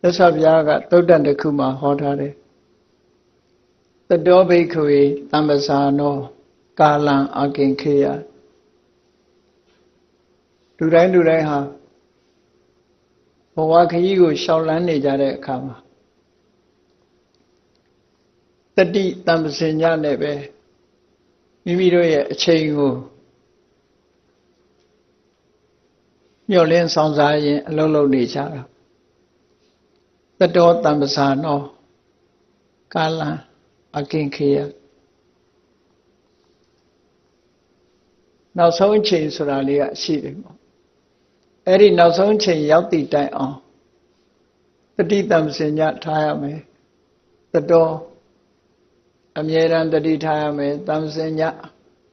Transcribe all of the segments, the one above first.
သက်စွာဘုရားကသုတ်တန်တစ်ခုမှာဟောထားတယ်တတောဘိက္ခဝေတမ္ပဇာနောကာလံအကင်ခေယလူတိုင်းလူတိုင်းဟာဘဝခရီးကိုရှောင်လန်းနေကြတဲ့အခါမှာတတိတမ္ပစင်ညနဲ့ပဲမိမိတို့ရဲ့အချိန်ကိုညှော်လင်းဆောင်စားရင်အလုံးလုံးနေကြတာ တတောတမ္ပဇာနောကာလံအကင်ခေယနောက်ဆုံးအချိန်ဆိုတာလေးကရှိတယ်ပေါ့အဲ့ဒီနောက်ဆုံးအချိန်ရောက်တည်တိုင်အောင်တတိတမ္ပစင်ညထားရမယ်တတောအမြဲတမ်းတတိထားရမယ်တမ္ပစင်ည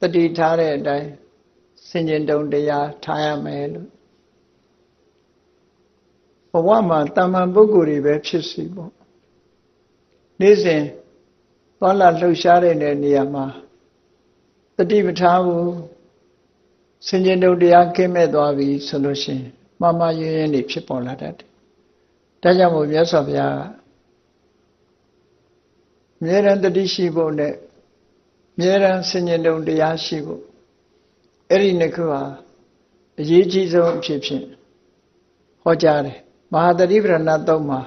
တတိထားတဲ့အတိုင်းစင်ကျင်တုံတရားထားရမယ်လို့ဘ ဝမှာတာမန်ပုဂ္ဂိုလ်တွေပဲဖြစ်စီပေါ့နေ့စဉ်သွားလာလှုပ်ရှားတဲ့နေရာမှာတတိပထားဘူးစင်ကျင်တုံတရားကင်းမဲ့သွားပြီဆိုလို့ရှိရင်မမရင်းရင်းနေဖြစ်ပေါ်လာတတ်တယ်။ဒါကြောင့်မို့မြတ်စွာဘုရားကအမြဲတမ်းတတိရှိဖို့နဲ့အမြဲတမ်းစင်ကျင်တုံတရားရှိဖို့အဲ့ဒီနှစ်ခုဟာအရေးကြီးဆုံးအဖြစ်ဖြင့်ဟောကြားတယ်။ မဟာတတိပရဏသုံးမှာ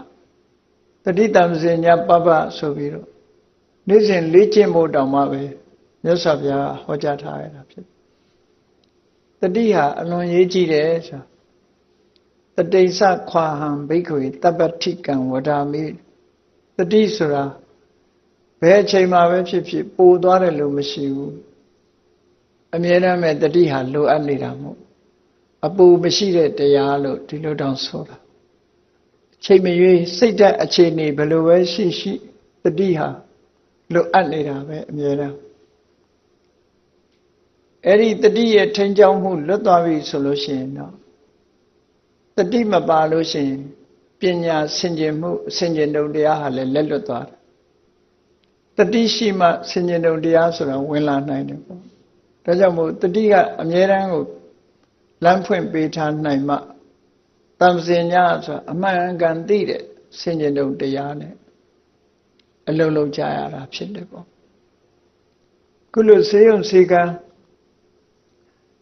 တတိတံစင်ညာပပဆိုပြီးတော့နေ့စဉ်လေ့ကျင့်ဖို့တောင်မှပဲမြတ်စွာဘုရားဟောကြားထားရတာဖြစ်တတိဟာအလွန်ရေးကြည့်တယ်ဆိုတတိစခွာဟံဘိက္ခဝေတပ္ပတိကံဝဒာမိတတိဆိုတာဘယ်အချိန်မှပဲဖြစ်ဖြစ်ပိုသွားတယ်လို့မရှိဘူးအမြဲတမ်းပဲတတိဟာလိုအပ်နေတာမို့အပူမရှိတဲ့တရားလို့ဒီလိုတောင်ဆိုတာ ချိန်မရွေးစိတ်ဓာတ်အခြေအနေဘယ်လိုပဲရှိရှိတတိဟာလိုအပ်နေတာပဲအမြဲတမ်းအဲ့ဒီတတိရဲ့ထိန်ချောင်းမှုလွတ်သွားပြီဆိုလို့ရှိရင်တော့တတိမပါလို့ရှိရင်ပညာဆင်ခြင်မှုဆင်ခြင်တုံတရားဟာလည်းလက်လွတ်သွားတယ်တတိရှိမှဆင်ခြင်တုံတရားဆိုတာဝင်လာနိုင်တယ်ပေါ့ဒါကြောင့်မို့တတိကအမြဲတမ်းကိုလမ်းဖွင့်ပေးထားနိုင်မှ တမ္စင်ညာဆိုတာအမှန်ကန်သိတဲ့ဆင်ခြင်တုံတရားနဲ့အလုံးလုံးကြရတာဖြစ်တယ်ပေါ့ခုလိုဆေးရုံဆေးကန်း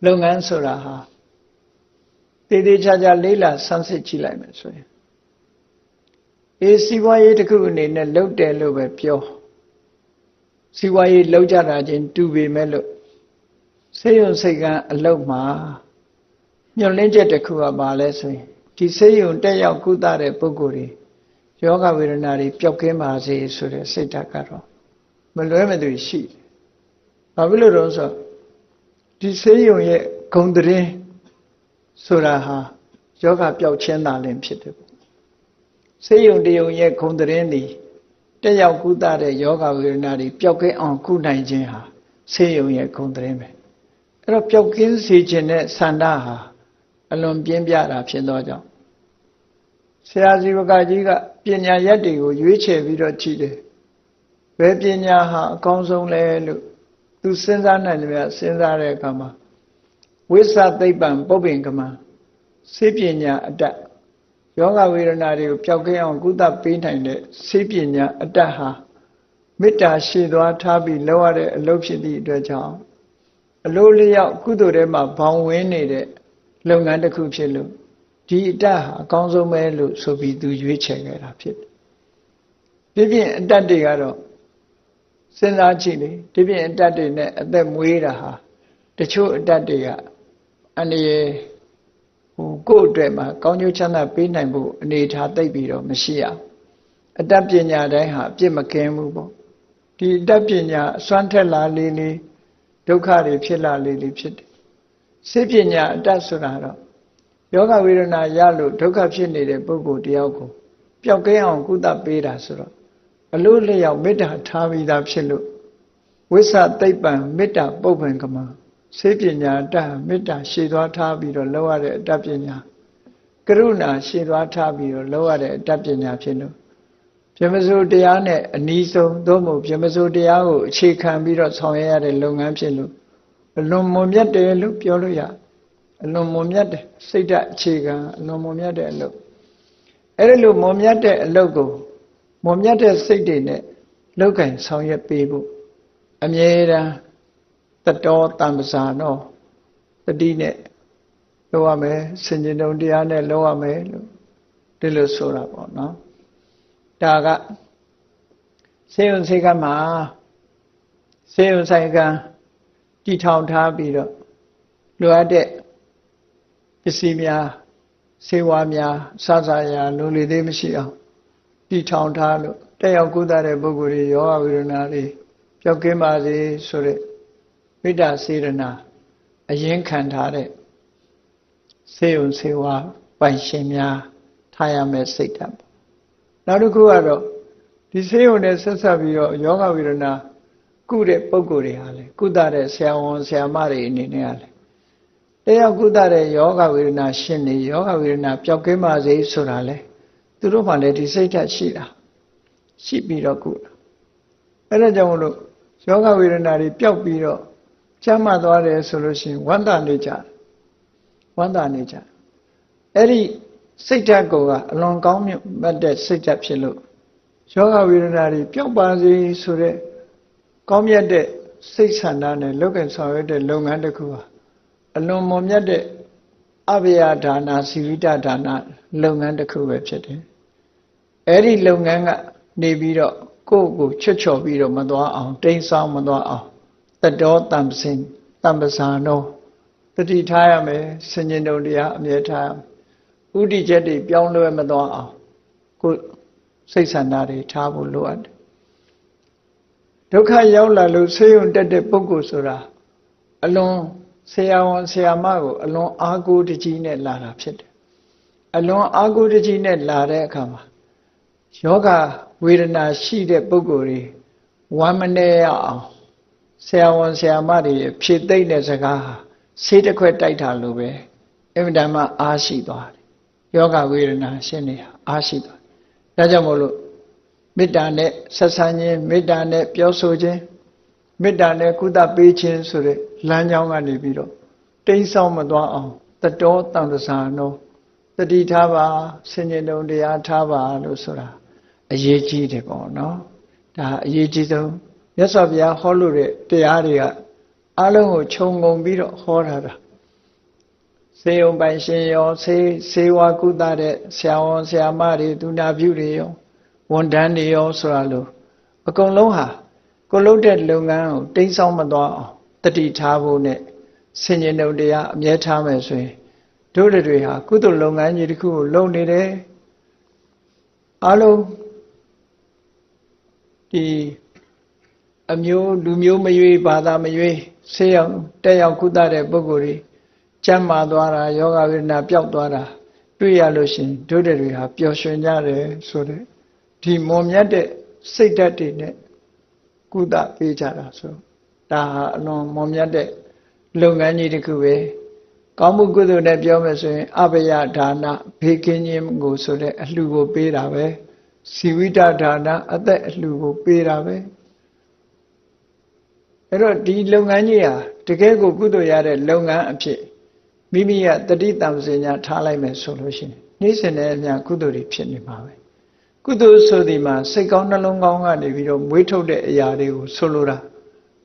လုပ်ငန်းဆိုတာဟာတည်တည်ချာချာလေးလာဆန်းစစ်ကြည့်လိုက်မယ်ဆိုရင်အေးစီးပွားရေးတစ်ခုအနေနဲ့လုပ်တယ်လို့ပဲပြောစီးပွားရေးလုပ်ကြတာချင်းတူပေမဲ့လို့ဆေးရုံစိတ်ကန်းအလုပ်မှာညှော်လင့်ချက်တစ်ခုကပါလဲဆိုရင် ဒီဆေးရုံတက်ရောက်ကုသတဲ့ပုဂ္ဂိုလ်တွေယောဂဝေဒနာတွေပျောက်ကင်းပါစေဆိုတဲ့စိတ်ဓာတ်ကတော့မလွဲမသွေရှိတယ်။ဘာဖြစ်လို့လဲဆိုတော့ဒီဆေးရုံရဲ့ဂုံတရင်ဆိုတာဟာယောဂပျောက်ခြင်းသာလင်ဖြစ်တယ်ပေါ့ဆေးရုံတရုံရဲ့ဂုံတရင်ဒီတက်ရောက်ကုသတဲ့ယောဂဝေဒနာတွေပျောက်ကင်းအောင်ကုနိုင်ခြင်းဟာဆေးရုံရဲ့ဂုံတရင်ပဲအဲ့တော့ပျောက်ကင်းစေခြင်းတဲ့ဆန္ဒဟာအလွန်ပြင်းပြတာဖြစ်သောကြောင့် ဆရာဇီဝကကြီးကပညာရက်တွေကိုရွေးချယ်ပြီးတော့ကြည့်တယ်ဘယ်ပညာဟာအကောင်းဆုံးလဲလို့သူစဉ်းစားနိုင်တယ်ဗျစဉ်းစားတဲ့အခါမှာဝိသသိပ္ပံပုပ္ပင်ကမစေပညာအတ္တယောဂဝေဒနာတွေကိုပျောက်ကင်းအောင်ကုသပေးနိုင်တဲ့စေပညာအတ္တဟာမေတ္တာရှိသွားထားပြီးလောက်ရတဲ့အလုပ်ဖြစ်သည့်အတွက်ကြောင့်အလိုလျောက်ကုသိုလ်ထဲမှာဘောင်ဝင်နေတဲ့လုပ်ငန်းတစ်ခုဖြစ်လို့ ဒီအတ္တဟာအကောင်းဆုံးပဲလို့ဆိုပြီးသူရွေးချယ်ခဲ့တာဖြစ်တယ်။ပြည့်ပြည့်အတ္တတွေကတော့စဉ်းစားကြည့်လေဒီပြည့်အတ္တတွေနဲ့အသက်မွေးတာဟာတချို့အတ္တတွေကအန္တရာယ်ဟိုကိုယ့်အတွက်မှာကောင်းကျိုးချမ်းသာပေးနိုင်ဖို့အနေထားသိပ်ပြီးတော့မရှိရအတ္တပညာတိုင်းဟာအပြစ်မကင်းဘူးပေါ့ဒီအတ္တပညာအစွမ်းထက်လာလေးလေးဒုက္ခတွေဖြစ်လာလေးလေးဖြစ်တယ်စိတ်ပညာအတ္တဆိုတာတော့ ယောဂဝေဒနာရလို့ဒုက္ခဖြစ်နေတဲ့ပုဂ္ဂိုလ်တယောက်ကိုပျောက်ကင်းအောင်ကုသပေးတာဆိုတော့အလို့လျောက်မေတ္တာထားပြီးသားဖြစ်လို့ဝိသသိပ္ပံမေတ္တာပုပ္ပံကမစေပညာတမေတ္တာရှည်သွားထားပြီးတော့လောရတဲ့အတ္တပညာကရုဏာရှည်သွားထားပြီးတော့လောရတဲ့အတ္တပညာဖြစ်လို့ပြမစိုးတရားနဲ့အနီးဆုံးသို့မဟုတ်ပြမစိုးတရားကိုအခြေခံပြီးတော့ဆောင်ရွက်ရတဲ့လုပ်ငန်းဖြစ်လို့အလွန်မွန်မြတ်တယ်လို့ပြောလို့ရ အလွန်မွန်မြတ်တယ်စိတ်ဓာတ်အခြေခံအလွန်မွန်မြတ်တဲ့အလုပ်အဲ့ဒီလိုမွန်မြတ်တဲ့အလုပ်ကိုမွန်မြတ်တဲ့စိတ်တွေနဲ့လောက်ကင်ဆောင်ရွက်ပေးဖို့အမြဲတမ်းတတော်တမ္ပဇာနောတတိနဲ့လုပ်ရမယ်စင်ကြင်တုံတရားနဲ့လုပ်ရမယ်လို့ဒီလိုဆိုတာပေါ့နော်ဒါကစေယုံစေကမှာစေယုံဆိုင်ကတည်ထောင်ထားပြီးတော့လိုအပ်တဲ့ပ စ္စည်းများစေဝါများစသရာလိုလေသေးမရှိအောင်တည်ထောင်ထားလို့တက်ရောက်ကုသတဲ့ပုဂ္ဂိုလ်တွေယောဂဝေဒနာတွေပျောက်ကင်းပါစေဆိုတဲ့မေတ္တာစေရနာအရင်ခံထားတဲ့စေယုံစေဝါပိုင်ရှင်များထားရမယ်စိတ်ဓာတ်ပေါ့နောက်တစ်ခုကတော့ဒီစေယုံနဲ့ဆက်ဆက်ပြီးတော့ယောဂဝေဒနာကုတဲ့ပုဂ္ဂိုလ်တွေဟာလေကုသတဲ့ဆရာဝန်ဆရာမတွေအနေနဲ့ဟာလေ တရားကုသတဲ့ယောဂဝေဒနာရှင်နေယောဂဝေဒနာပျောက်ကင်းပါစေဆိုတာလေသူတို့မှလည်းဒီစိတ်ဓာတ်ရှိတာရှိပြီးတော့ကုတာအဲ့ဒါကြောင့်မလို့ယောဂဝေဒနာတွေပျောက်ပြီးတော့ကျမ်းမာသွားတယ်ဆိုလို့ရှိရင်ဝန္တာနေကြဝန္တာနေကြအဲ့ဒီစိတ်ဓာတ်ကအလွန်ကောင်းမြတ်တဲ့စိတ်ဓာတ်ဖြစ်လို့ယောဂဝေဒနာတွေပျောက်ပါစေဆိုတဲ့ကောင်းမြတ်တဲ့စိတ်ဆန္ဒနဲ့လောက်ကဆောင်ရွက်တဲ့လုပ်ငန်းတစ်ခုဟာ အလွန်မွန်မြတ်တဲ့အဘယဒါနာစီဝိတဒါနာလုပ်ငန်းတစ်ခုပဲဖြစ်တယ်။အဲဒီလုပ်ငန်းကနေပြီးတော့ကိုယ့်ကိုချွတ်ချော်ပြီးတော့မသွားအောင်တိမ်ဆောင်မသွားအောင်တတော်တံပစင်တံပဇာနောတတိထားရမယ်စဉ္ញတုံတရားအမြဲထားရမယ်ဥဒိချက်တွေပြောင်းလဲမသွားအောင်ကိုစိတ်ဆန္ဒတွေထားဖို့လိုအပ်တယ်ဒုက္ခရောက်လာလို့ဆေးရုံတက်တဲ့ပုဂ္ဂိုလ်ဆိုတာအလွန် ဆရာဝန်ဆရာမကိုအလွန်အားကိုးတကြီးနဲ့လာတာဖြစ်တယ်အလွန်အားကိုးတကြီးနဲ့လာတဲ့အခါမှာယောဂဝေဒနာရှိတဲ့ပုဂ္ဂိုလ်တွေဝမ်းမနေရအောင်ဆရာဝန်ဆရာမတွေဖြည့်သိမ့်တဲ့စကားဟာဆေးတစ်ခွက်တိုက်တာလို့ပဲအင်မတန်မှအားရှိသွားတယ်ယောဂဝေဒနာရှင်နေအားရှိသွားဒါကြောင့်မို့လို့မေတ္တာနဲ့ဆက်ဆံခြင်းမေတ္တာနဲ့ပြောဆိုခြင်း မေတ္တာနဲ့ကုသပေးခြင်းဆိုတဲ့လမ်းကြောင်းကနေပြီးတော့တိမ့်ဆောင်မသွားအောင်တတော်တန်တစာနောတတိထားပါဆင်ញင်တုံတရားထားပါလို့ဆိုတာအရေးကြီးတယ်ပေါ့နော်ဒါအရေးကြီးဆုံးမြတ်စွာဘုရားဟောလို့တဲ့တရားတွေကအလုံးကိုခြုံငုံပြီးတော့ဟောထားတာစေယုံပိုင်ရှင်ရောစေစေဝါကုသတဲ့ဆရာဝန်ဆရာမတွေဒုနာပြုတွေရောဝန်တန်းတွေရောဆိုတာလို့အကုန်လုံးဟာ ကိုလုပ်တဲ့လုပ်ငန်းကိုတိမ့်ဆောင်မသွားအောင်တတိထားဖို့နဲ့ဆင်ញင်တုံတရားအမြဲထားမယ်ဆိုရင်တို့တွေဟာကုသိုလ်လုပ်ငန်းကြီးတစ်ခုကိုလုပ်နေတယ်အလုံးဒီအမျိုးလူမျိုးမရွေးဘာသာမရွေးဆေးရောက်တက်ရောက်ကုသတဲ့ပုဂ္ဂိုလ်တွေကျမ်းမာသွားတာယောဂဝေဒနာပျောက်သွားတာတွေ့ရလို့ရှင်တို့တွေဟာပျော်ရွှင်ကြတယ်ဆိုတဲ့ဒီမွန်မြတ်တဲ့စိတ်ဓာတ်တွေနဲ့ ကုသပေးကြတာဆိုဒါဟာအလွန်မွန်မြတ်တဲ့လုပ်ငန်းကြီးတစ်ခုပဲကောင်းမှုကုသိုလ်နဲ့ပြောမယ်ဆိုရင်အဘယဒါနဘေးကင်းခြင်းကိုဆိုတဲ့အလှူကိုပေးတာပဲစီဝိတဒါနအသက်အလှူကိုပေးတာပဲအဲ့တော့ဒီလုပ်ငန်းကြီးဟာတကယ်ကိုကုသိုလ်ရတဲ့လုပ်ငန်းအဖြစ်မိမိရဲ့တတိတံစင်ညာထားလိုက်မယ်ဆိုလို့ရှိရင်နေ့စဉ်နဲ့အမျှကုသိုလ်တွေဖြစ်နေမှာပဲ ကုသိုလ်ဆိုဒီမှာစိတ်ကောင်းနှလုံးကောင်းကနေပြီးတော့မွေးထုတ်တဲ့အရာတွေကိုဆိုလိုတာ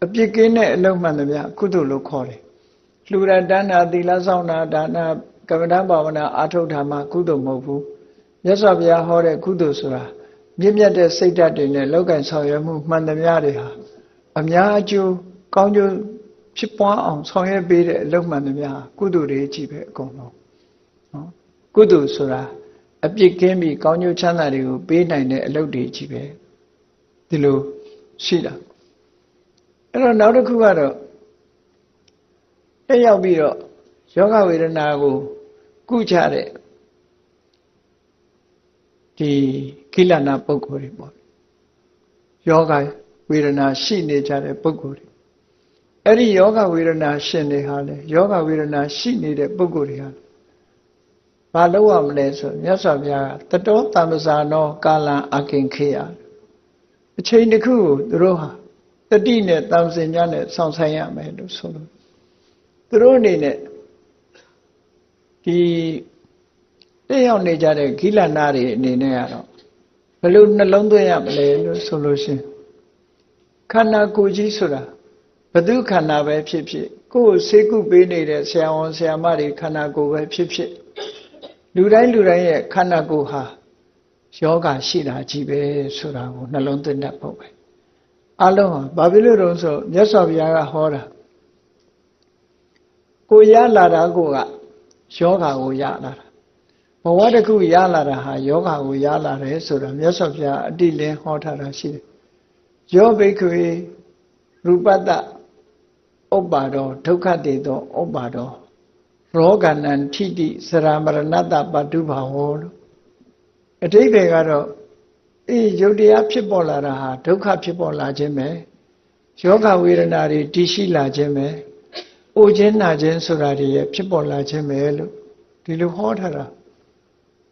အပြစ်ကင်းတဲ့အလုံးမှန်သမျှကုသိုလ်လို့ခေါ်တယ်လှူရတန်းတာသီလဆောင်တာဒါနကမ္မဋ္ဌဘာဝနာအာထုတ်တာမှကုသိုလ်မဟုတ်ဘူးမြတ်စွာဘုရားဟောတဲ့ကုသိုလ်ဆိုတာမြင့်မြတ်တဲ့စိတ်ဓာတ်တွေနဲ့လောက်ကင်ဆောင်ရွက်မှုမှန်သမျှတွေဟာအများအကျိုးကောင်းကျိုးဖြစ်ပွားအောင်ဆောင်ရွက်ပေးတဲ့အလုပ်မှန်သမျှကုသိုလ်တွေကြီးပဲအကုန်လုံးနော်ကုသိုလ်ဆိုတာ အပြစ်ကင်းပြီးကောင်းကျိုးချမ်းသာတွေကိုပေးနိုင်တဲ့အလုပ်တွေကြီးပဲဒီလိုရှိတာအဲ့တော့နောက်တစ်ခုကတော့တက်ရောက်ပြီးတော့ယောဂဝေဒနာကိုကုချတဲ့ဒီကိလနာပုဂ္ဂိုလ်တွေပေါ့ယောဂဝေဒနာရှိနေကြတဲ့ပုဂ္ဂိုလ်တွေအဲ့ဒီယောဂဝေဒနာရှင်တွေဟာလေယောဂဝေဒနာရှိနေတဲ့ပုဂ္ဂိုလ်တွေဟာ ဘာလုပ်ရမလဲဆိုမြတ်စွာဘုရားကတတောတမ္ပဇာနောကာလံအကင်ခေယအချိန်တစ်ခုကိုသူတို့ဟာတတိနဲ့တမ်စင်ကြနဲ့စောင့်ဆိုင်ရမယ်လို့ဆိုလို့သူတို့အနေနဲ့ဒီတတက်ရောက်နေကြတဲ့ဂိလနာတွေအနေနဲ့ကတော့ဘယ်လိုနှလုံးသွင်းရမလဲလို့ဆိုလို့ရှိရင်ခန္ဓာကိုယ်ကြီးဆိုတာဘသူခန္ဓာပဲဖြစ်ဖြစ်ကိုယ်စေကုပေးနေတဲ့ဆရာဝန်ဆရာမတွေခန္ဓာကိုယ်ပဲဖြစ်ဖြစ် လူတိုင်းလူတိုင်းရဲ့ခန္ဓာကိုယ်ဟာယောဂရှိတာကြီးပဲဆိုတာကိုနှလုံးသွင်းတတ်ဖို့ပဲအလုံးဟာဘာဖြစ်လို့တော့ဆိုမြတ်စွာဘုရားကဟောတာကိုရလာတာကိုကယောဂကိုရလာတာဘဝတစ်ခုရလာတာဟာယောဂကိုရလာတယ်ဆိုတာမြတ်စွာဘုရားအတိလင်းဟောထားတာရှိတယ်ယောဘိက္ခွေရူပတ္တဥပ္ပါဒောဒုက္ခတေသောဥပ္ပါဒော ရောဂဏံထိတိစရမရဏတ္တပတုဘာဝောလို့အတိတ်တွေကတော့အေးယုတ်တရားဖြစ်ပေါ်လာတာဟာဒုက္ခဖြစ်ပေါ်လာခြင်းပဲယောဂဝေဒနာတွေတည်ရှိလာခြင်းပဲအိုခြင်းနာခြင်းဆိုတာတွေရဖြစ်ပေါ်လာခြင်းပဲလို့ဒီလိုဟောထားတာ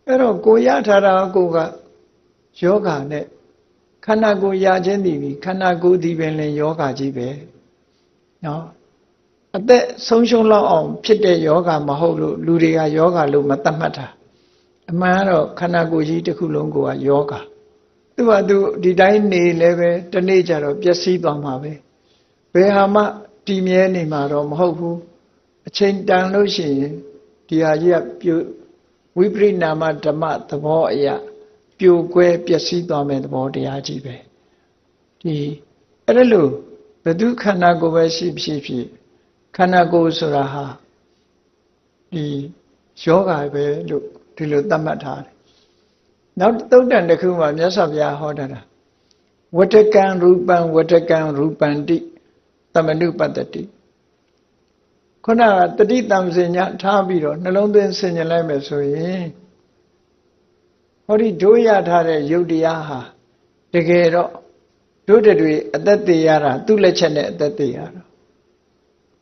အဲ့တော့ကိုရထားတာကိုကယောဂနဲ့ခန္ဓာကိုယ်ရခြင်းတည်ပြီခန္ဓာကိုယ်ဒီပင်လည်းယောဂကြီးပဲနော် အသက်ဆုံးရှုံးလောက်အောင် ဖြစ်တဲ့ယောဂမဟုတ်လို့လူတွေကယောဂလို့မသတ်မှတ်တာအမှန်ကတော့ခန္ဓာကိုယ်ကြီးတစ်ခုလုံးကိုကယောဂသူကသူဒီတိုင်းနေလည်းပဲတနေ့ကျတော့ပျက်စီးသွားမှာပဲဘယ်ဟာမှတည်မြဲနေမှာတော့မဟုတ်ဘူးအချိန်တန်လို့ရှိရင်ဒီဟာကြီးကပြုဝိပရိနာမဓမ္မသဘောအရာပြိုကွဲပျက်စီးသွားမဲ့သဘောတရားကြီးပဲဒီအဲ့ဒါလို့ဘယ်သူခန္ဓာကိုယ်ပဲရှိဖြစ်ဖြစ် ခန္ဓာကိုယ်ဆိုတာဟာဒီယောဂပဲလို့ဒီလိုသတ်မှတ်ထားတယ်နောက်သုတ်တန်တစ်ခုမှာမြတ်စွာဘုရားဟောတာဝတ္တကံရူပံဝတ္တကံရူပန္တိသမနုပတ္တိခုနကတတိတံစင်ညာထားပြီးတော့နှလုံးသွင်းဆင်ញင်လိုက်မယ်ဆိုရင်ဟောဒီဒုရထားတဲ့ယုတ်တရားဟာတကယ်တော့ဒုတတွေအသက်သေးရတာသူ့လက်ချက်နဲ့အသက်သေးရတာ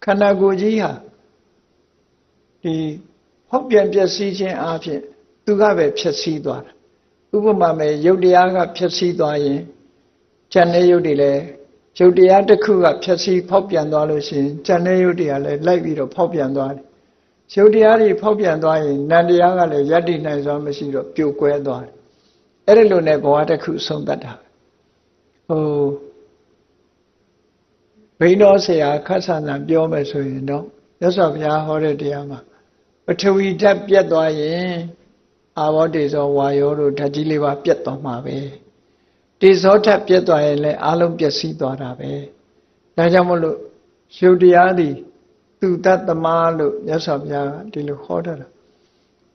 ခန္ဓာကိုယ်ကြီးဟာဒီဟောက်ပြန်ပျက်စီးခြင်းအပြင်သူကပဲဖြစ်စည်းသွားတာဥပမာမဲ့ယုတ်တရားကဖြစ်စည်းသွားရင်ဉာဏ်နဲ့ယုတ်တွေလည်းယုတ်တရားတစ်ခုကဖြစ်စည်းဖောက်ပြန်သွားလို့ရှိရင်ဉာဏ်နဲ့ယုတ်တရားလည်းလိုက်ပြီးတော့ဖောက်ပြန်သွားတယ်ယုတ်တရားတွေဖောက်ပြန်သွားရင်နံတရားကလည်းယတ္တိနိုင်စွာမရှိတော့ပြိုကွဲသွားတယ်အဲ့ဒီလိုနဲ့ဘဝတစ်ခုဆုံးတတ်တာဟို ဘိန်းတော်ဆရာခတ်ဆန္ဒပြောမယ်ဆိုရင်တော့မြတ်စွာဘုရားဟောတဲ့တရားမှာပထဝီဓာတ်ပြတ်သွားရင်အာဘောတေဇောဝါယောတို့ဓာတ်ကြီးလေးပါပြတ်သွားမှာပဲတေဇောဓာတ်ပြတ်သွားရင်လည်းအလုံးပျက်စီးသွားတာပဲဒါကြောင့်မလို့ရုပ်တရားသည်သူတတ်သမားလို့မြတ်စွာဘုရားကဒီလိုဟောထားတာ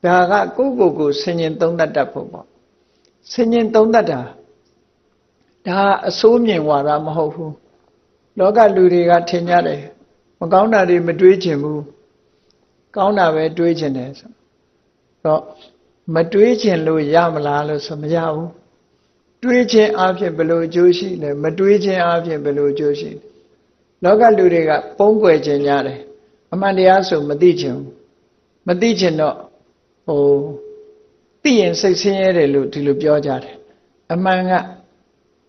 ဒါကကိုယ့်ကိုယ်ကိုဆင်ញင်သုံးတတ်တတ်ဖို့ပေါ့ဆင်ញင်သုံးတတ်တာဒါအစိုးမြင်ဝါဒမဟုတ်ဘူး လောကလူတွေကထင်ကြတယ်မကောင်းတာတွေမတွေးချင်ဘူးကောင်းတာပဲတွေးချင်တယ်ဆိုတော့မတွေးချင်လို့ရမလားလို့ဆိုမရဘူးတွေးခြင်းအပြင်ဘယ်လိုအကျိုးရှိလဲမတွေးခြင်းအပြင်ဘယ်လိုအကျိုးရှိလဲလောကလူတွေကပုံကွယ်ခြင်းကြတယ်အမှန်တရားဆိုမသိချင်ဘူးမသိချင်တော့ဟိုသိရင်စိတ်ဆင်းရဲတယ်လို့ဒီလိုပြောကြတယ်အမှန်က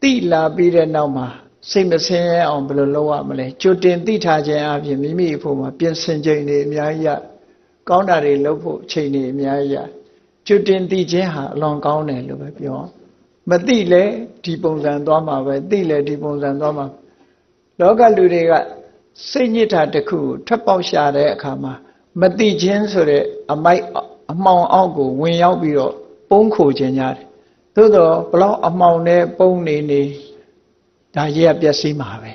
သိလာပြီးတဲ့နောက်မှာ စိတ်မဆင်းရဲအောင်ဘယ်လိုလုပ်ရမလဲကြိုတင်သိထားခြင်းအပြင်မိမိအဖို့မှာပြင်ဆင်ခြင်းတွေအများကြီးရကောင်းတာတွေလုပ်ဖို့အချိန်တွေအများကြီးရကြိုတင်သိခြင်းဟာအလွန်ကောင်းတယ်လို့ပဲပြောမသိလဲဒီပုံစံသွားမှာပဲသိလဲဒီပုံစံသွားမှာလောကလူတွေကစိတ်ညစ်တာတစ်ခုထပ်ပေါက်ရှာတဲ့အခါမှာမသိခြင်းဆိုတဲ့အမိုက်အမှောင်အောက်ကိုဝင်ရောက်ပြီးတော့ပုံခိုခြင်းရတယ်သို့တော့ဘလောက်အမှောင်နဲ့ပုံနေနေ ဒါကြီးကပျက်စီးမှာပဲ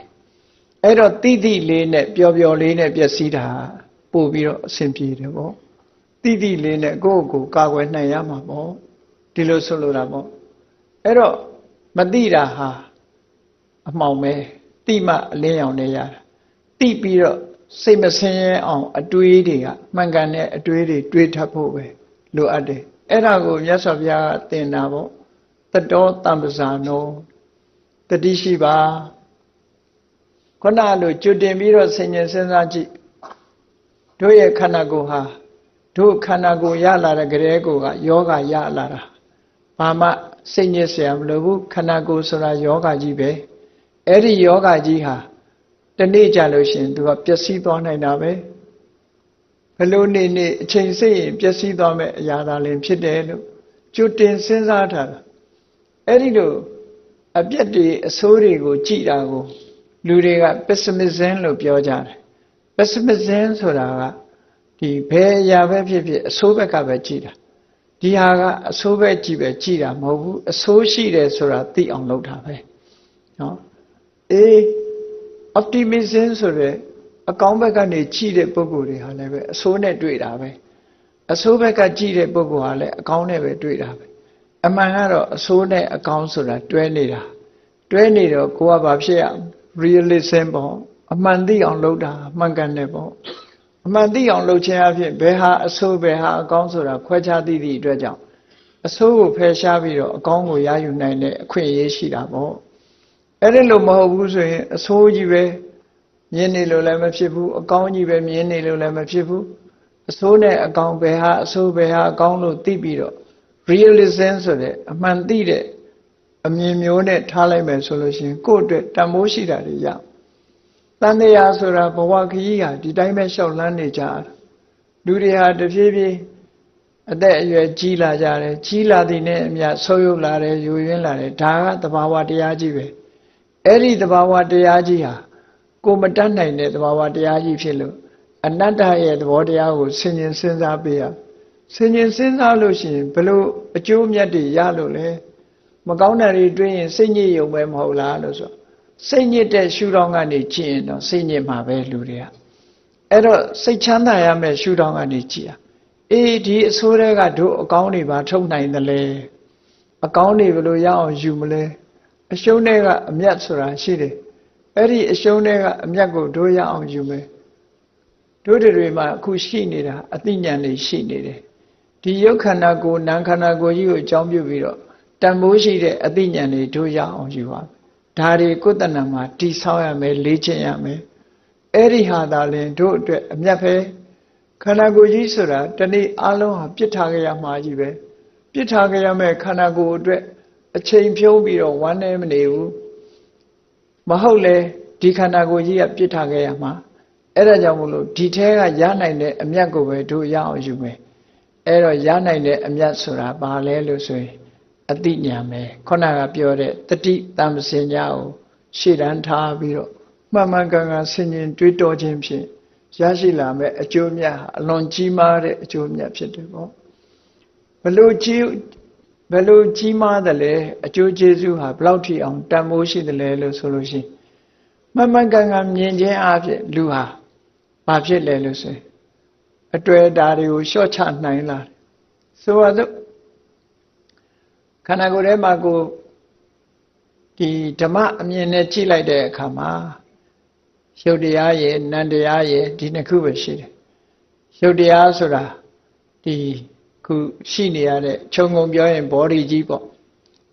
အဲ့တော့တိတိလေးနဲ့ပျော်ပျော်လေးနဲ့ပျက်စီးတာပို့ပြီးတော့အဆင်ပြေတယ်ပေါ့တိတိလေးနဲ့ကိုယ့်ကိုယ်ကာကွယ်နိုင်ရမှာပေါ့ဒီလိုဆိုလိုတာပေါ့အဲ့တော့မတိတာဟာအမှောင်ပဲတိမှအလင်းရောင်နဲ့ရတာတိပြီးတော့စိတ်မဆင်းရဲအောင် အတွေးတွေကမှန်ကန်တဲ့အတွေးတွေတွေးထပ်ဖို့ပဲလိုအပ်တယ်အဲ့ဒါကိုမြတ်စွာဘုရားကသင်တာပေါ့တတောတမ္ပဇာနော တတိရှိပါခုနလိုကြွတင်ပြီးတော့ဆင်ញင်စဉ်းစားကြည့်တို့ရဲ့ခန္ဓာကိုယ်ဟာတို့ခန္ဓာကိုယ်ရလာတဲ့ကလေးကိုကယောဂရလာတာဘာမှစိတ်ညစ်စရာမလိုဘူးခန္ဓာကိုယ်ဆိုတာယောဂကြီးပဲအဲ့ဒီယောဂကြီးဟာတနေ့ကြလို့ရှင်သူကပျက်စီးသွားနိုင်တာပဲဘလို့နေနေအချိန်စိတ်ရင်ပျက်စီးသွားမဲ့အရာသာလင်ဖြစ်တယ်လို့ကြွတင်စဉ်းစားထားတာအဲ့ဒီလို့ အပြက်တွေအဆိုးတွေကိုကြည်တာကိုလူတွေက pessimism လို့ပြောကြတယ် pessimism ဆိုတာကဒီဘယ်အရာပဲဖြစ်ဖြစ်အဆိုးဘက်ကပဲကြည်တာဒီဟာကအဆိုးဘက်ကြည့်ပဲကြည်တာမဟုတ်ဘူးအဆိုးရှိတယ်ဆိုတာသိအောင်လုပ်တာပဲနော်အေး optimism ဆိုတဲ့အကောင်းဘက်ကနေကြည့်တဲ့ပုံကိုယ်တွေဟာလည်းပဲအဆိုးနဲ့တွေ့တာပဲအဆိုးဘက်ကကြည့်တဲ့ပုံကိုယ်ဟာလည်းအကောင်းနဲ့ပဲတွေ့တာပဲ အမှန်ကတော့အဆိုးနဲ့အကောင်းဆိုတာတွဲနေတာတွဲနေတော့ကိုကဘာဖြစ်ရ realism ပေါ့အမှန်သိအောင်လုပ်တာမှန်ကန်တယ်ပေါ့အမှန်သိအောင်လုပ်ခြင်းအဖြစ်ဘယ်ဟာအဆိုးဘယ်ဟာအကောင်းဆိုတာခွဲခြားသိသည့်အတွက်ကြောင့်အဆိုးကိုဖယ်ရှားပြီးတော့အကောင်းကိုရယူနိုင်တဲ့အခွင့်အရေးရှိတာပေါ့အဲ့ဒီလိုမဟုတ်ဘူးဆိုရင်အဆိုးကြီးပဲမြင်နေလို့လည်းမဖြစ်ဘူးအကောင်းကြီးပဲမြင်နေလို့လည်းမဖြစ်ဘူးအဆိုးနဲ့အကောင်းဘယ်ဟာအဆိုးဘယ်ဟာအကောင်းလို့သိပြီးတော့ realism ဆိုတဲ့အမှန်သိတဲ့အမြင်မျိုးနဲ့ထားလိုက်မယ်ဆိုလို့ရှိရင်ကိုယ့်အတွက်တန်ဖိုးရှိတာတွေရတန်တရားဆိုတာဘဝခရီးဟာဒီတိုင်းပဲလျှောက်လန်းနေကြတာလူတွေဟာတဖြည်းဖြည်းအသက်အရွယ်ကြီးလာကြတယ်ကြီးလာသည်နဲ့အမျှဆုပ်ယုပ်လာတယ်ယူရင်းလာတယ်ဒါကသဘာဝတရားကြီးပဲအဲ့ဒီသဘာဝတရားကြီးဟာကိုမတတ်နိုင်တဲ့သဘာဝတရားကြီးဖြစ်လို့အနတ္တရဲ့သဘောတရားကိုဆင်ញင်စဉ်းစားပေးရ ဆင်ញင်စဉ်းစားလို့ရှိရင်ဘလို့အကျိုးမြတ်တွေရလို့လဲမကောင်းတာတွေတွေ့ရင်စိတ်ညစ်ရုံပဲမဟုတ်လားလို့ဆိုစိတ်ညစ်တဲ့ရှုထောင့်ကနေကြည့်ရင်တော့စိတ်ညစ်မှာပဲလူတွေကအဲ့တော့စိတ်ချမ်းသာရမယ့်ရှုထောင့်ကနေကြည့်ရအေးဒီအဆိုးတွေကတို့အကောင်းတွေပါထုတ်နိုင်တယ်လေအကောင်းတွေဘယ်လိုရအောင်ယူမလဲအရှုံးတွေကအမျက်ဆိုတာရှိတယ်အဲ့ဒီအရှုံးတွေကအမျက်ကိုတို့ရအောင်ယူမယ်တို့တွေမှာအခုရှိနေတာအသိဉာဏ်တွေရှိနေတယ် ဒီယုတ်ခန္ဓာကိုယ်နာမ်ခန္ဓာကိုယ်ကြီးကိုအကြောင်းပြုပြီးတော့တန်ဖိုးရှိတဲ့အသိဉာဏ်တွေတို့ရအောင်ယူပါဒါတွေကိုယ်တဏ္ဍာမှာတိဆောက်ရမယ်လေ့ကျင့်ရမယ်အဲ့ဒီဟာသာလင်တို့အတွက်အမျက်ပဲခန္ဓာကိုယ်ကြီးဆိုတာတနေ့အလုံးဟာပြစ်ထားကြရမှာကြီးပဲပြစ်ထားကြရမယ်ခန္ဓာကိုယ်အတွက်အချိန်ဖြုံးပြီးတော့ဝမ်းနေမနေဘူးမဟုတ်လေဒီခန္ဓာကိုယ်ကြီးကပြစ်ထားခဲ့ရမှာအဲ့ဒါကြောင့်မလို့ဒီထဲကရနိုင်တဲ့အမျက်ကိုပဲတို့ရအောင်ယူမယ် အဲ့တော့ရနိုင်တဲ့အမျက်ဆိုတာဘာလဲလို့ဆိုရင်အတိညာမယ်ခုနကပြောတဲ့တတိတမ္ပစင်ညာကိုရှေ့တန်းထားပြီးတော့မှန်မှန်ကန်ကန်ဆင်ញင်တွေးတောခြင်းဖြင့်ရရှိလာမဲ့အကျိုးမြတ်ဟာအလွန်ကြီးမားတဲ့အကျိုးမြတ်ဖြစ်တယ်ပေါ့ဘလို့ကြီးဘလို့ကြီးမားတယ်လဲအကျိုးကျေးဇူးဟာဘလောက်ထိအောင်တန်ဖိုးရှိတယ်လဲလို့ဆိုလို့ရှိရင်မှန်မှန်ကန်ကန်မြင်ခြင်းအဖြစ်လူဟာဘာဖြစ်လဲလို့ဆိုရင် အတွေ့အတာတွေကိုလျှော့ချနိုင်လာဆိုပါစို့ခန္ဓာကိုယ်ထဲမှာကိုဒီဓမ္မအမြင်နဲ့ကြည့်လိုက်တဲ့အခါမှာရုပ်တရားရဲ့နံတရားရဲ့ဒီနှစ်ခုပဲရှိတယ်ရုပ်တရားဆိုတာဒီခုရှိနေရတဲ့ခြုံငုံပြောရင် body ကြီးပေါ့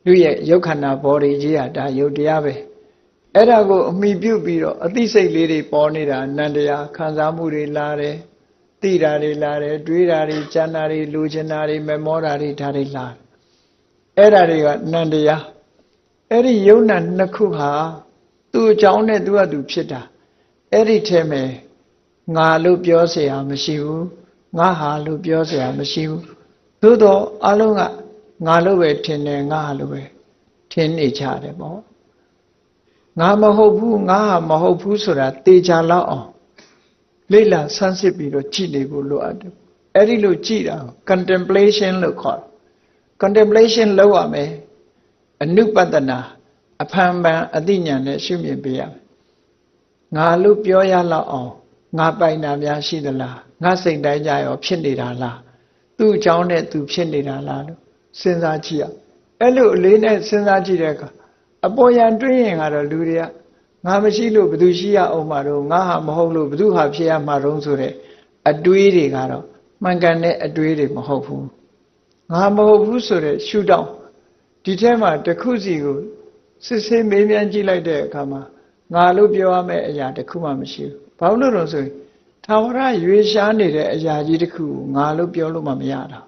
လူရဲ့ရုပ်ခန္ဓာ body ကြီးဟာဒါရုပ်တရားပဲအဲ့ဒါကိုအမိပြုတ်ပြီးတော့အသိစိတ်လေးတွေပေါ်နေတာနံတရားခံစားမှုတွေလာတယ် သိတာတွေလာတယ်တွေးတာတွေကြံတာတွေလူချင်တာတွေမမောတာတွေဒါတွေလာတယ်အဲ့ဒါတွေကနန္တရားအဲ့ဒီယုံနာနှစ်ခုဟာသူ့အကြောင်းနဲ့သူ့အတူဖြစ်တာအဲ့ဒီထဲမှာငါလို့ပြောเสียမရှိဘူးငါဟာလို့ပြောเสียမရှိဘူးသို့တော့အလုံးကငါလို့ပဲထင်တယ်ငါဟာလို့ပဲထင်နေကြတယ်ပေါ့ငါမဟုတ်ဘူးငါဟာမဟုတ်ဘူးဆိုတာတေချာလောက်အောင် လေ့လာဆန်းစစ်ပြီးတော့ကြည့်နေဖို့လိုအပ်တယ်အဲ့ဒီလိုကြည့်တာ contemplation လို့ခေါ်တယ် contemplation လုပ်ရမယ်အနုပဒနာအဖန်ပန်အသိဉာဏ်နဲ့ရှုမြင်ပေးရမယ်ငါလို့ပြောရလောက်အောင်ငါပိုင်တာများရှိသလားငါစိတ်တိုင်းကြရောဖြစ်နေတာလားသူ့အကြောင်းနဲ့သူဖြစ်နေတာလားလို့စဉ်းစားကြည့်ရအဲ့လိုအလေးနဲ့စဉ်းစားကြည့်တဲ့အခါအပေါ်ယံတွေးရင်ကတော့လူတွေက ငါမရှိလို့ဘယ်သူရှိရအောင်မှာတော့ငါဟာမဟုတ်လို့ဘယ်သူဟာဖြစ်ရမှာတော့ဆိုတဲ့အတွေးတွေကတော့မှန်ကန်တဲ့အတွေးတွေမဟုတ်ဘူးငါမဟုတ်ဘူးဆိုတဲ့ရှုထောင့်ဒီထဲမှာတစ်ခုစီကိုစစ်ဆေးမေးမြန်းကြည့်လိုက်တဲ့အခါမှာငါလို့ပြောရမယ့်အရာတစ်ခုမှမရှိဘူး။ဘာလို့လို့ဆိုရင်သာဝရရွေရှားနေတဲ့အရာကြီးတစ်ခုကိုငါလို့ပြောလို့မှမရတာ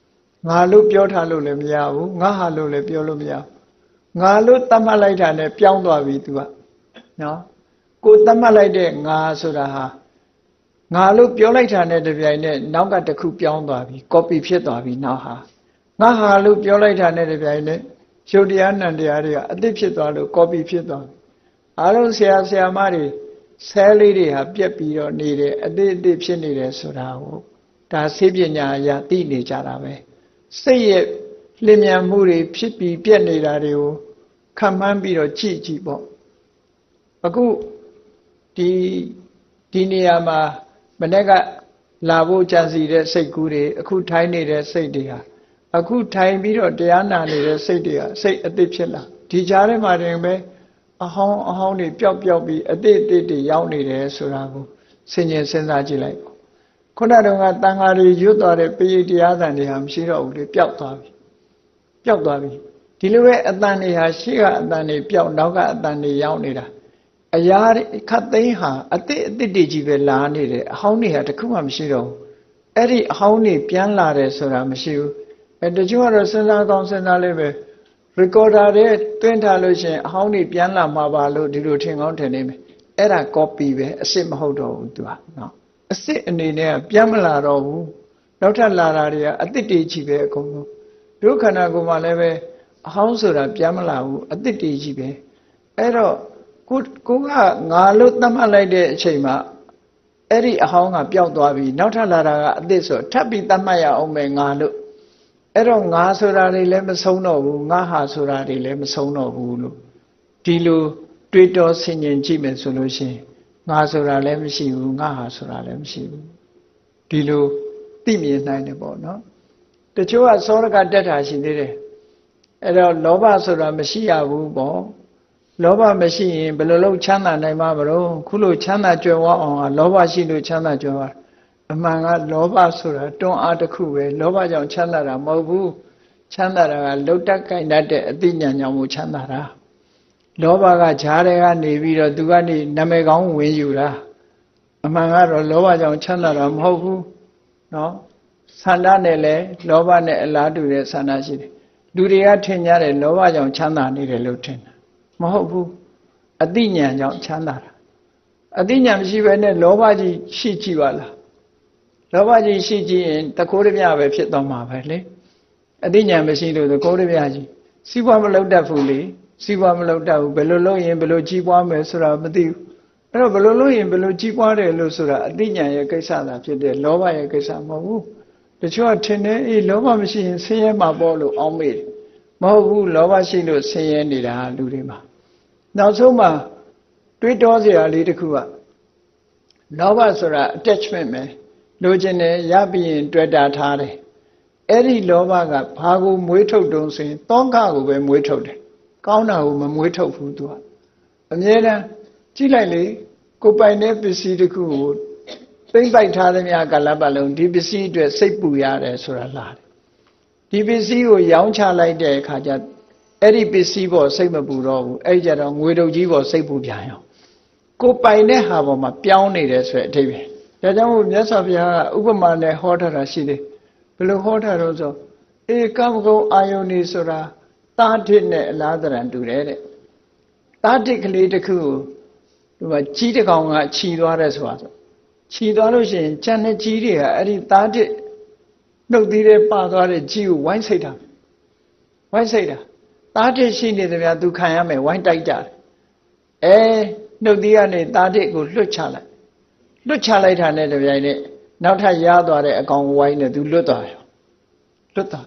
။ငါလို့ပြောထားလို့လည်းမရဘူး။ငါဟာလို့လည်းပြောလို့မရဘူး။ငါလို့သတ်မှတ်လိုက်တာနဲ့ပြောင်းသွားပြီ तू က နော်။ကိုသတ်မှတ်လိုက်တဲ့ငါဆိုတာဟာငါလို့ပြောလိုက်တာနဲ့တပြိုင်နက်နောက်ကတစ်ခုပြောင်းသွားပြီ copy ဖြစ်သွားပြီနောက်ဟာငါဟာလို့ပြောလိုက်တာနဲ့တပြိုင်နက်ရုပ်တရားနံတရားတွေကအသစ်ဖြစ်သွားလို့ copy ဖြစ်သွားပြီအားလုံးဆရာဆရာမတွေဆဲလေးတွေဟာပြက်ပြီးတော့နေတယ်အသစ်အသစ်ဖြစ်နေတယ်ဆိုတာကိုဒါသိပညာအရာသိနေကြတာပဲစိတ်ရဲ့လျင်မြန်မှုတွေဖြစ်ပြီးပြက်နေတာတွေကိုခံမှန်းပြီးတော့ကြည့်ကြည့်ပေါ့ အခုဒီဒီနေရာမှာမနေ့ကလာဖို့ကြံစီတဲ့စိတ်ကူးတွေအခုထိုင်းနေတဲ့စိတ်တွေဟာအခုထိုင်ပြီးတော့တရားနာနေတဲ့စိတ်တွေကစိတ်အသစ်ဖြစ်လာဒီကြားထဲမှာတင်ပဲအဟောင်းအဟောင်းတွေပျောက်ပျောက်ပြီးအသစ်အသစ်တွေရောက်နေတယ်ဆိုတာကိုဆင်ញင်စဉ်းစားကြည့်လိုက်ပေါ့ခုနတုန်းကတန်ဃာတွေရွတ်သွားတဲ့ပိဋတရားသံတွေဟာမရှိတော့ဘူးလေပျောက်သွားပြီပျောက်သွားပြီဒီလိုပဲအတန်တွေဟာရှေ့ကအတန်တွေပျောက်နောက်ကအတန်တွေရောက်နေတာ အရာခတ်သိမ်းဟာအတိအတိတွေကြီးပဲလာနေတယ်အဟောင်းတွေဟာတခုမှမရှိတော့ဘူးအဲ့ဒီအဟောင်းတွေပြန်လာတယ်ဆိုတာမရှိဘူးအဲတချို့ကတော့စဉ်းစားကောင်းစဉ်းစားလေးပဲ recorder တွေတွင်းထားလို့ရှိရင်အဟောင်းတွေပြန်လာမှာပါလို့ဒီလိုထင်ကောင်းထင်နေမယ်အဲ့ဒါ copy ပဲအစ်စ်မဟုတ်တော့ဘူးသူကနော်အစ်စ်အနေနဲ့ကပြန်မလာတော့ဘူးနောက်ထပ်လာတာတွေကအသစ်တွေကြီးပဲအကုန်လုံးဒုက္ခနာကိုယ်မှလည်းပဲအဟောင်းဆိုတာပြန်မလာဘူးအသစ်တွေကြီးပဲအဲ့တော့ ကိုကိုကငါလို့သတ်မှတ်လိုက်တဲ့အချိန်မှာအဲ့ဒီအဟောင်းကပျောက်သွားပြီနောက်ထပ်လာတာကအသစ်ဆိုထပ်ပြီးသတ်မှတ်ရအောင်မယ်ငါလို့အဲ့တော့ငါဆိုတာတွေလည်းမဆုံးတော့ဘူးငါဟာဆိုတာတွေလည်းမဆုံးတော့ဘူးလို့ဒီလိုတွေးတောဆင်ញင်ကြည့်မယ်ဆိုလို့ရှိရင်ငါဆိုတာလည်းမရှိဘူးငါဟာဆိုတာလည်းမရှိဘူးဒီလိုသိမြင်နိုင်တယ်ပေါ့နော်တချို့ကသောရကတက်တာရှိသေးတယ်အဲ့တော့လောဘဆိုတာမရှိရဘူးပေါ့ လောဘမရှိရင်ဘယ်လိုလုပ်ချမ်းသာနိုင်မှာမလို့ခုလိုချမ်းသာကြွယ်ဝအောင်ကလောဘရှိလို့ချမ်းသာကြွယ်ဝအမှန်ကလောဘဆိုတာတွန်းအားတစ်ခုပဲလောဘကြောင့်ချမ်းသာတာမဟုတ်ဘူးချမ်းသာတာကလှုပ်တက်ကင်တတ်တဲ့အသိဉာဏ်ကြောင့်မို့ချမ်းသာတာလောဘကဈာတွေကနေပြီးတော့သူကနေနာမည်ကောင်းဝင်ယူတာအမှန်ကတော့လောဘကြောင့်ချမ်းသာတာမဟုတ်ဘူးเนาะဆန္ဒနဲ့လည်းလောဘနဲ့အလားတူတဲ့ဆန္ဒရှိတယ်လူတွေကထင်ကြတယ်လောဘကြောင့်ချမ်းသာနေတယ်လို့ထင်တယ် မဟုတ်ဘူးအတိညာကြောင့်ချမ်းသာတာအတိညာမရှိဘဲနဲ့လောဘကြီးရှိကြည့်ပါလားလောဘကြီးရှိကြည့်ရင်တကိုးတပြပဲဖြစ်သွားမှာပဲလေအတိညာမရှိလို့တကိုးတပြကြီးစီးပွားမလုပ်တတ်ဘူးလေစီးပွားမလုပ်တတ်ဘူးဘယ်လိုလုပ်ရင်ဘယ်လိုကြီးပွားမယ်ဆိုတာမသိဘူးအဲ့တော့ဘယ်လိုလုပ်ရင်ဘယ်လိုကြီးပွားတယ်လို့ဆိုတာအတိညာရဲ့ကိစ္စသာဖြစ်တယ်လောဘရဲ့ကိစ္စမဟုတ်ဘူးတချို့ကထင်တယ်အေးလောဘမရှိရင်ဆင်းရဲမှာပေါ့လို့အောင်းမေးတယ် မဟုတ်ဘူးလောဘရှိလို့ဆင်းရဲနေတာလူတွေမှာနောက်ဆုံးမှာတွေးတောစရာလေးတစ်ခုကလောဘဆိုတာ attachment ပဲလိုချင်တယ်ရပြီးရင် တွေ့တာထားတယ်အဲ့ဒီလောဘကဘာကိုမွေးထုတ်တုံးဆိုရင်တောကကိုပဲမွေးထုတ်တယ်ကောင်းတာကိုမမွေးထုတ်ဘူးသူကအမြဲတမ်းကြည့်လိုက်လေကိုပိုင်တဲ့ပစ္စည်းတစ်ခုကိုသိမ့်ပိုက်ထားသမျှကာလပတ်လုံးဒီပစ္စည်းအတွက်စိတ်ပူရတယ်ဆိုတာလား ဒီပစ္စည်းကိုရောင်းချလိုက်တဲ့အခါကျအဲ့ဒီပစ္စည်းပေါ်စိတ်မပူတော့ဘူးအဲ့ကြတော့ငွေတုပ်ကြီးပေါ်စိတ်ပူပြန်ရောကိုပိုင်တဲ့ဟာပေါ်မှာပြောင်းနေတယ်ဆိုတဲ့အထိပ္ပယ်ဒါကြောင့်မို့မြတ်စွာဘုရားကဥပမာနဲ့ဟောထားတာရှိတယ်ဘယ်လိုဟောထားတော့ဆိုအေကမ္မကုံအာယုန်နေဆိုတာတာထစ်နဲ့အလားတရံတူတယ်တဲ့တာထစ်ကလေးတစ်ခုကိုဒီမှာကြီးတစ်ကောင်ကခြီသွားတယ်ဆိုတာဆိုခြီသွားလို့ရှိရင်ကြံတဲ့ကြီးတွေကအဲ့ဒီတာထစ် နှုတ်သီးတဲ့ပါသွားတဲ့ကြီးကိုဝိုင်းစိတ်တာဝိုင်းစိတ်တာတာထစ်ရှိနေတယ်ဗျာသူခံရမယ်ဝိုင်းတိုက်ကြတယ်အဲနှုတ်သီးကနေတာထစ်ကိုလွတ်ချလိုက်လွတ်ချလိုက်တာနဲ့တပြိုင်နက်နောက်ထပ်ရသွားတဲ့အကောင်ဝိုင်းနဲ့သူလွတ်သွားရောလွတ်သွား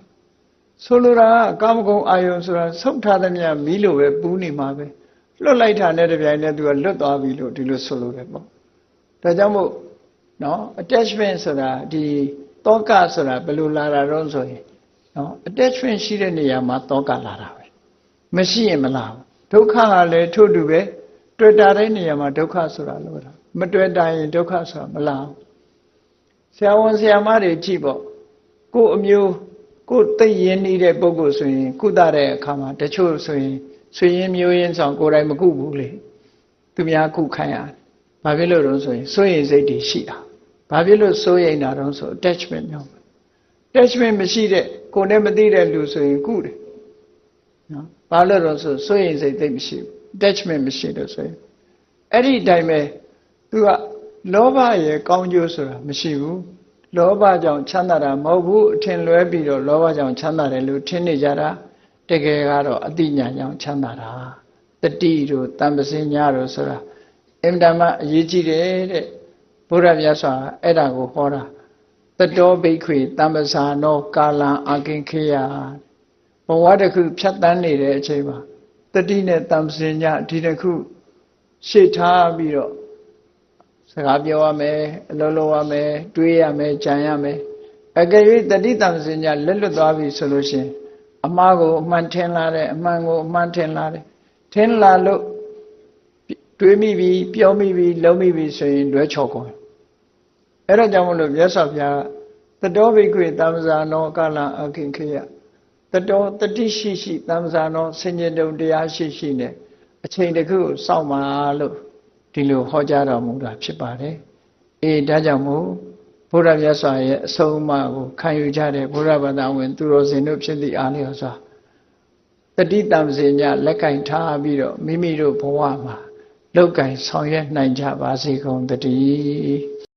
ဆိုလိုတာကကာမဂုဏ်အာယုံဆိုတာဆုတ်ထားသမျှမီးလိုပဲပူးနေမှာပဲလွတ်လိုက်တာနဲ့တပြိုင်နက်သူကလွတ်သွားပြီလို့ဒီလိုဆိုလိုတယ်ပေါ့ဒါကြောင့်မို့နော် attachment ဆိုတာဒီ တောကဆိုတာဘယ်လိုလာတာတော့ဆိုရင်နော် attachment ရှိတဲ့နေရာမှာတောကလာတာပဲမရှိရင်မလာဘူးဒုက္ခကလည်းထို့တူပဲတွေ့တာတဲ့နေရာမှာဒုက္ခဆိုတာလို့တာမတွေ့တာရင်ဒုက္ခဆိုတာမလာဘူးဆရာဝန်ဆရာမတွေကြည့်ပေါ့ကိုယ်အမျိုးကိုယ်သိရင်နေတဲ့ပုဂ္ဂိုလ်ဆိုရင် ကုသတဲ့အခါမှာတချို့ဆိုရင်ဆွေရင်မျိုးရင်းဆောင်ကိုယ်တိုင်မကုဘူးလေသူများကုခိုင်းရတယ်ဘာဖြစ်လို့တော့ဆိုရင်စိုးရိမ်စိတ်တွေရှိတာ ဘာဖြစ်လို့စိုးရိမ်တာတော့ဆို attachment မျိုး attachment မရှိတဲ့ကိုယ်နဲ့မသိတဲ့လူဆိုရင်ကုတယ်နော်ဘာလို့တော့ဆိုစိုးရိမ်စိတ်သိမရှိဘူး attachment မရှိလို့ဆိုရင်အဲ့ဒီအတိုင်းပဲသူကလောဘရဲ့ကောင်းကျိုးဆိုတာမရှိဘူးလောဘကြောင့်ချမ်းသာတာမဟုတ်ဘူးအထင်လွဲပြီးတော့လောဘကြောင့်ချမ်းသာတယ်လို့ထင်နေကြတာတကယ်ကတော့အတိညာကြောင့်ချမ်းသာတာတတိတို့တမ္ပစင်ညာတို့ဆိုတာအင်တမအရေးကြီးတယ်တဲ့ ဘုရားမြတ်စွာအဲ့ဒါကိုဟောတာတတောဘိက္ခွေတမ္ပစာနောကာလံအကင်ခေယဘဝတစ်ခုဖြတ်တန်းနေတဲ့အချိန်မှာတတိနဲ့တမ္ပစင်ညာဒီတစ်ခုရှေ့ထားပြီးတော့စကားပြောရမယ်အလုံးလုံးရမယ်တွေးရမယ်ကြံရမယ်အကယ်၍တတိတမ္ပစင်ညာလက်လွတ်သွားပြီဆိုလို့ရှိရင်အမှားကိုအမှန်ထင်လာတယ်အမှန်ကိုအမှန်ထင်လာတယ်ထင်လာလို့တွေးမိပြီပြောမိပြီလုံးမိပြီဆိုရင်လွဲချော်ကုန် အဲ့ဒါကြောင့်မလို့မြတ်စွာဘုရားတတောဘိကွေတမ္ပဇာနောကာလအခင်ခေယတတောတတိရှိရှိတမ္ပဇာနောဆင်ញင်တုံတရားရှိရှိနဲ့အချိန်တစ်ခုကိုစောင့်ပါလို့ဒီလိုဟောကြားတော်မူတာဖြစ်ပါတယ်အေးဒါကြောင့်မို့ဘုရားမြတ်စွာရဲ့အဆုံးအမကိုခံယူကြတဲ့ဘုရားဘာသာဝင် သူတော်စင်တို့ဖြစ်သည့်အားလျော်စွာတတိတံစင်ညလက်ကင်ထားပြီးတော့မိမိတို့ဘဝမှာလောက်ကင်ဆောင်ရွက်နိုင်ကြပါစေကုန်တည်း